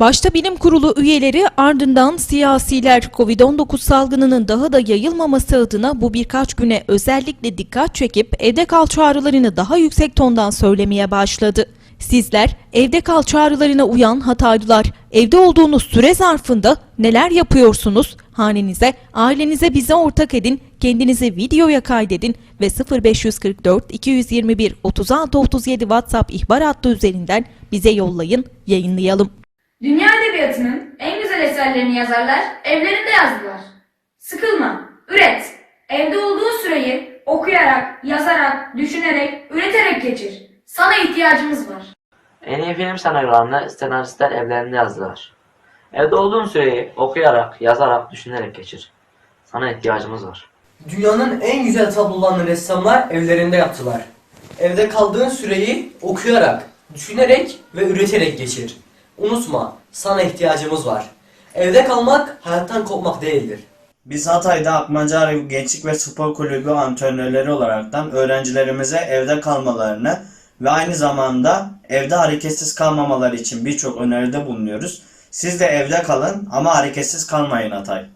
Başta bilim kurulu üyeleri ardından siyasiler Covid-19 salgınının daha da yayılmaması adına bu birkaç güne özellikle dikkat çekip evde kal çağrılarını daha yüksek tondan söylemeye başladı. Sizler evde kal çağrılarına uyan Hataylılar evde olduğunuz süre zarfında neler yapıyorsunuz? Hanenize, ailenize bize ortak edin, kendinizi videoya kaydedin ve 0544 221 36 37 WhatsApp ihbar hattı üzerinden bize yollayın, yayınlayalım. Dünya edebiyatının en güzel eserlerini yazarlar evlerinde yazdılar. Sıkılma, üret. Evde olduğu süreyi okuyarak, yazarak, düşünerek, üreterek geçir. Sana ihtiyacımız var. En iyi film senaryolarını senaristler evlerinde yazdılar. Evde olduğun süreyi okuyarak, yazarak, düşünerek geçir. Sana ihtiyacımız var. Dünyanın en güzel tablolarını ressamlar evlerinde yaptılar. Evde kaldığın süreyi okuyarak, düşünerek ve üreterek geçir. Unutma, sana ihtiyacımız var. Evde kalmak hayattan kopmak değildir. Biz Hatay'da Akmancı Arif Gençlik ve Spor Kulübü antrenörleri olaraktan öğrencilerimize evde kalmalarını ve aynı zamanda evde hareketsiz kalmamaları için birçok öneride bulunuyoruz. Siz de evde kalın ama hareketsiz kalmayın Hatay.